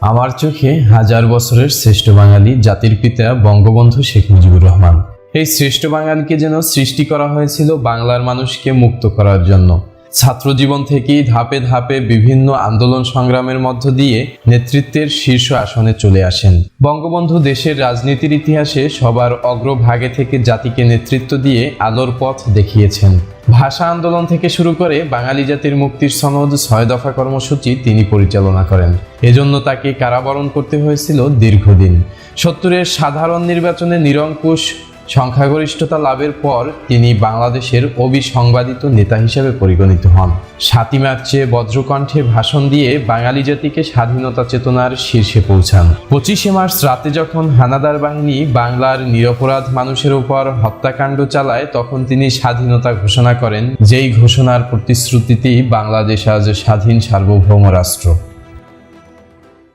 আমার চোখে হাজার বছরের শ্রেষ্ঠ বাঙালি জাতির পিতা বঙ্গবন্ধু শেখ মুজিবুর রহমান। এই শ্রেষ্ঠ বাঙালিকে যেন সৃষ্টি করা হয়েছিল বাংলার মানুষকে মুক্ত করার জন্য। ছাত্র জীবন থেকেই ধাপে ধাপে বিভিন্ন আন্দোলন সংগ্রামের মধ্য দিয়ে নেতৃত্বের শীর্ষ আসনে চলে আসেন। বঙ্গবন্ধু দেশের রাজনীতির ইতিহাসে সবার অগ্রভাগে থেকে জাতিকে নেতৃত্ব দিয়ে আলোর পথ দেখিয়েছেন। ভাষা আন্দোলন থেকে শুরু করে বাঙালি জাতির মুক্তির সনদ, ছয় দফা কর্মসূচি তিনি পরিচালনা করেন। এজন্য তাকে কারাবরণ করতে হয়েছিল দীর্ঘদিন। সত্তরের সাধারণ নির্বাচনে নিরঙ্কুশ সংখ্যাগরিষ্ঠতা লাভের পর তিনি বাংলাদেশের অবিসংবাদিত নেতা হিসেবে পরিগণিত হন। সাতই মার্চে বজ্রকণ্ঠে ভাষণ দিয়ে বাঙালি জাতিকে স্বাধীনতা চেতনার শীর্ষে পৌঁছান। পঁচিশে মার্চ রাতে যখন হানাদার বাহিনী বাংলার নিরপরাধ মানুষের উপর হত্যাকাণ্ড চালায়, তখন তিনি স্বাধীনতা ঘোষণা করেন, যেই ঘোষণার প্রতিশ্রুতিতেই বাংলাদেশ আজ স্বাধীন সার্বভৌম রাষ্ট্র।